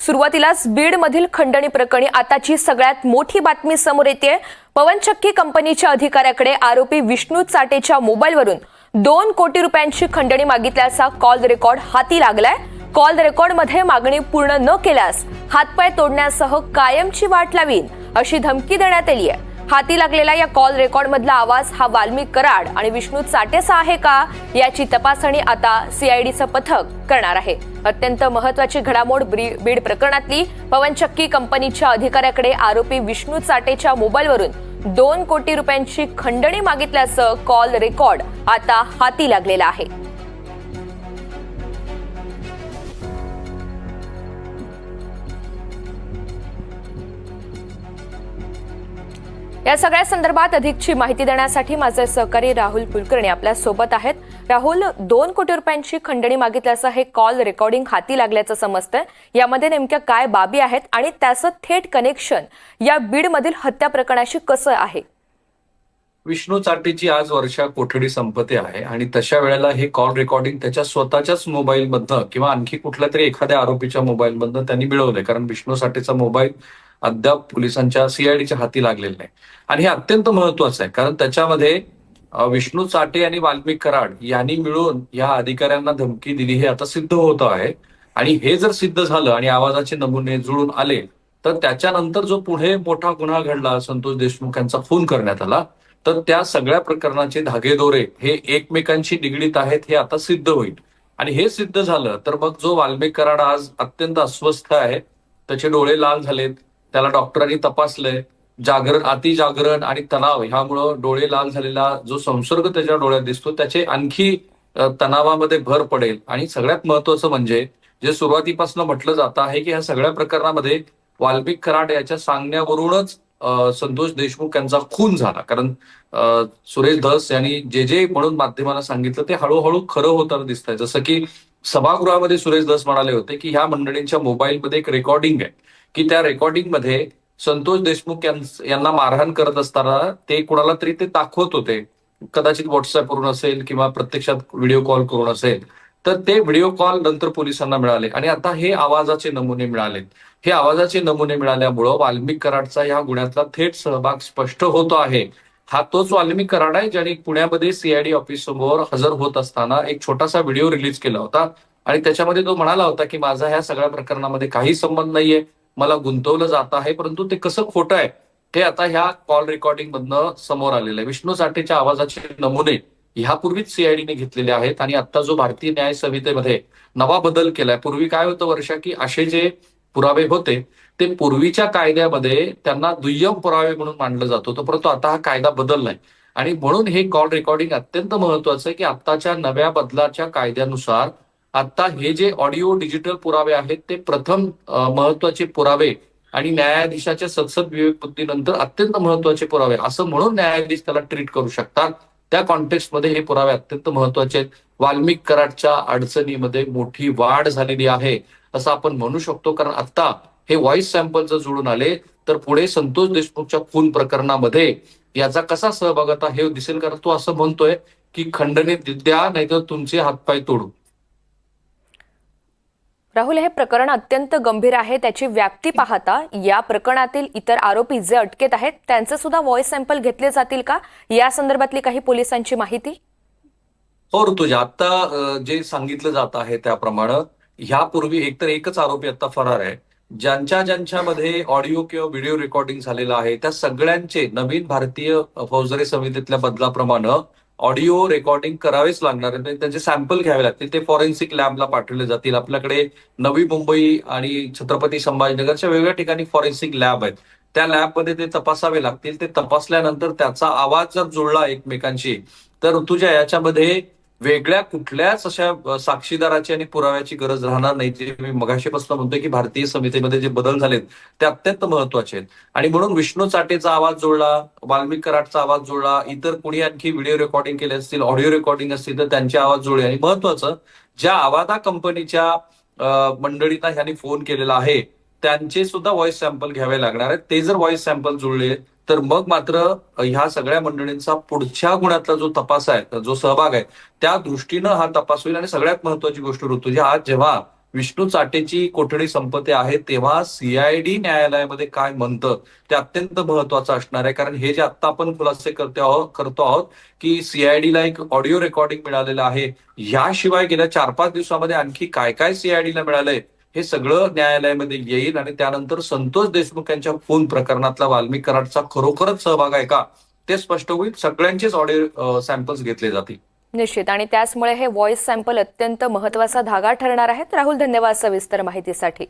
सुरुवातीलाच बीडमधील खंडणी प्रकरणी आताची सगळ्यात मोठी बातमी समोर येते पवनचक्की कंपनीच्या अधिकाऱ्याकडे आरोपी विष्णू चाटेच्या मोबाईलवरून दोन कोटी रुपयांची खंडणी मागितल्याचा कॉल रेकॉर्ड हाती लागलाय. कॉल रेकॉर्डमध्ये मागणी पूर्ण न केल्यास हातपाय तोडण्यासह कायमची वाट लावीन अशी धमकी देण्यात आली आहे हाती लागलेला या कॉल रेकॉर्ड मधला आवाज हा वाल्मिक कराड आणि विष्णू चाटेचा आहे का याची तपासणी आता सीआयडीचं पथक करणार आहे. अत्यंत महत्वाची घडामोड ब्री- बीड प्रकरणातली पवनचक्की कंपनीच्या अधिकाऱ्याकडे आरोपी विष्णू चाटेच्या मोबाईलवरून दोन कोटी रुपयांची खंडणी मागितल्याचं कॉल रेकॉर्ड आता हाती लागलेला आहे. या सगळ्या संदर्भात अधिकची माहिती देण्यासाठी माझे सहकारी राहुल कुलकर्णी आपल्यासोबत आहेत. राहुल दोन कोटी रुपयांची खंडणी मागितल्याचं हे कॉल रेकॉर्डिंग हाती लागल्याचं समजतंय. यामध्ये नेमक्या काय बाबी आहेत आणि त्याचं थेट कनेक्शन या बीडमधील हत्या प्रकरणाशी कसं आहे? विष्णू चाटेची आज वर्षा कोठडी संपते आहे आणि तशा वेळेला हे कॉल रेकॉर्डिंग त्याच्या स्वतःच्याच मोबाईलमधनं किंवा आणखी कुठल्या तरी एखाद्या आरोपीच्या मोबाईलमधनं त्यांनी मिळवलंय. कारण विष्णू साठेचा मोबाईल अद्याप पोलिसांच्या सीआयडीच्या हाती लागलेला नाही. आणि हे अत्यंत महत्वाचं आहे कारण त्याच्यामध्ये विष्णू चाटे आणि वाल्मिक कराड यांनी मिळून या अधिकाऱ्यांना धमकी दिली हे आता सिद्ध होत आहे. आणि हे जर सिद्ध झालं आणि आवाजाचे नमुने जुळून आले तर त्याच्यानंतर जो पुढे मोठा गुन्हा घडला संतोष देशमुख यांचा खून करण्यात आला तर त्या सगळ्या प्रकरणाचे धागेदोरे हे एकमेकांशी निगडीत आहेत हे आता सिद्ध होईल. आणि हे सिद्ध झालं तर मग जो वाल्मिक कराड आज अत्यंत अस्वस्थ आहे त्याचे डोळे लाल झालेत त्याला डॉक्टरांनी तपासलंय. जागरण अति जागरण आणि तणाव ह्यामुळं डोळे लाल झालेला जो संसर्ग त्याच्या डोळ्यात दिसतो त्याचे आणखी तणावामध्ये भर पडेल. आणि सगळ्यात महत्वाचं म्हणजे जे सुरुवातीपासून म्हटलं जात आहे की ह्या सगळ्या प्रकरणामध्ये वाल्मिक कराड याच्या सांगण्यावरूनच संतोष देशमुख यांचा खून झाला. कारण सुरेश धस यांनी जे जे म्हणून माध्यमाला सांगितलं ते हळूहळू खरं होताना दिसत आहे जसं की सभागृहामध्ये सुरेश दस म्हणाले होते की ह्या मंडळींच्या मोबाईलमध्ये एक रेकॉर्डिंग आहे. की त्या रेकॉर्डिंगमध्ये संतोष देशमुख यांना मारहाण करत असताना ते कुणाला तरी ते दाखवत होते. कदाचित व्हॉट्सअपवरून असेल किंवा प्रत्यक्षात व्हिडिओ कॉल करून असेल. तर ते व्हिडिओ कॉल नंतर पोलिसांना मिळाले. आणि आता हे आवाजाचे नमुने मिळाले हे आवाजाचे नमुने मिळाल्यामुळं वाल्मिक कराडचा या गुन्ह्यातला थेट सहभाग स्पष्ट होतो आहे. हा तोच वाल्मिक कराड आहे ज्याने पुण्यामध्ये सीआयडी ऑफिस समोर हजर होत असताना एक छोटासा व्हिडिओ रिलीज केला होता. आणि त्याच्यामध्ये तो म्हणाला होता की माझा ह्या सगळ्या प्रकरणामध्ये काही संबंध नाहीये. मला गुंतवलं जात आहे परंतु ते कसं खोटं आहे ते आता ह्या कॉल रेकॉर्डिंग मधनं समोर आलेलं आहे. विष्णू साठेच्या आवाजाचे नमुने ह्यापूर्वीच सीआयडीने घेतलेले आहेत. आणि आता जो भारतीय न्याय संहितेमध्ये नवा बदल केलाय पूर्वी काय होतं वर्षा की असे जे पुरावे होते ते पूर्वीच्या कायद्यामध्ये त्यांना दुय्यम पुरावे म्हणून मानलं जात होतं परंतु आता हा कायदा बदललाय. आणि म्हणून हे कॉल रेकॉर्डिंग अत्यंत महत्वाचं आहे की आताच्या नव्या बदलाच्या कायद्यानुसार आता हे जे ऑडिओ डिजिटल पुरावे आहेत ते प्रथम महत्त्वाचे पुरावे आणि न्यायाधीशाच्या सदसद विवेकबुद्धीनंतर अत्यंत महत्त्वाचे पुरावे असं म्हणून न्यायाधीश त्याला ट्रीट करू शकतात. त्या कॉन्टेक्स्टमध्ये हे पुरावे अत्यंत महत्त्वाचे आहेत. वाल्मिक कराडच्या अडचणीमध्ये मोठी वाढ झालेली आहे असं आपण म्हणू शकतो. कारण आता हे व्हॉइस सॅम्पल जर जुळून आले तर पुढे संतोष देशमुखच्या खून प्रकरणामध्ये याचा कसा सहभाग आता हे दिसेल. कारण तो असं म्हणतोय की खंडणी द्या नाहीतर तुमचे हातपाय तोडू. राहुल हे प्रकरण अत्यंत गंभीर आहे. त्याची व्याप्ती पाहता या प्रकरणातील इतर आरोपी जे अटकेत आहेत त्यांचे सुद्धा व्हॉइस सॅम्पल घेतले जातील का? या संदर्भातली काही पोलिसांची माहिती? हो ऋतुजा आता जे सांगितलं जात आहे त्याप्रमाणे ह्यापूर्वी एकतर एकच आरोपी आता फरार आहे. ज्यांच्या ज्यांच्यामध्ये ऑडिओ किंवा व्हिडिओ रेकॉर्डिंग झालेलं आहे त्या सगळ्यांचे नवीन भारतीय फौजदारी समितीतल्या बदलाप्रमाणे ऑडिओ रेकॉर्डिंग करावेच लागणार आहे त्यांचे सॅम्पल घ्यावे लागतील. ते फॉरेन्सिक लॅबला पाठवले जातील. आपल्याकडे नवी मुंबई आणि छत्रपती संभाजीनगरच्या वेगवेगळ्या ठिकाणी फॉरेन्सिक लॅब आहेत. त्या लॅबमध्ये ते तपासावे लागतील. ते तपासल्यानंतर त्याचा आवाज जर जुळला एकमेकांशी तर ऋतुजा याच्यामध्ये वेगळ्या कुठल्याच अशा साक्षीदाराची आणि पुराव्याची गरज राहणार नाही. जे मी मगाशीपासून म्हणतोय की भारतीय समितीमध्ये जे बदल झालेत ते अत्यंत महत्त्वाचे आहेत. आणि म्हणून विष्णू चाटेचा आवाज जोडला वाल्मिक कराडचा आवाज जोडला इतर कुणी आणखी व्हिडिओ रेकॉर्डिंग केले असतील ऑडिओ रेकॉर्डिंग असतील तर त्यांचे आवाज जोडले. आणि महत्वाचं ज्या आवाजा कंपनीच्या मंडळींना ह्यांनी फोन केलेला आहे त्यांचे सुद्धा व्हॉइस सॅम्पल घ्यावे लागणार आहेत. ते जर व्हॉइस सॅम्पल जुळले तर मग मात्र ह्या सगळ्या मंडळींचा पुढच्या गुणातला जो तपास आहे जो सहभाग आहे त्या दृष्टीनं हा तपास होईल आणि सगळ्यात महत्वाची गोष्ट ऋतुजा आज जेव्हा विष्णू चाटेची कोठडी संपत्ती आहे तेव्हा सीआयडी न्यायालयामध्ये काय म्हणतं ते अत्यंत महत्वाचं असणार आहे. कारण हे जे आत्ता आपण खुलासे करतो आहोत करतो आहोत की सीआयडीला एक ऑडिओ रेकॉर्डिंग मिळालेलं आहे. याशिवाय गेल्या चार पाच दिवसामध्ये आणखी काय काय सीआयडीला मिळालंय हे सगळं न्यायालयामध्ये येईल आणि त्यानंतर संतोष देशमुख यांच्या खून प्रकरणातला वाल्मिक कराडचा खरोखरच सहभाग आहे का? ते स्पष्ट होईल. सगळ्यांचेच ऑडिओ सॅम्पल्स घेतले जातील. निश्चित. आणि त्याचमुळे हे व्हॉइस सॅम्पल अत्यंत महत्त्वाचा धागा ठरणार आहेत. राहुल धन्यवाद सविस्तर माहितीसाठी.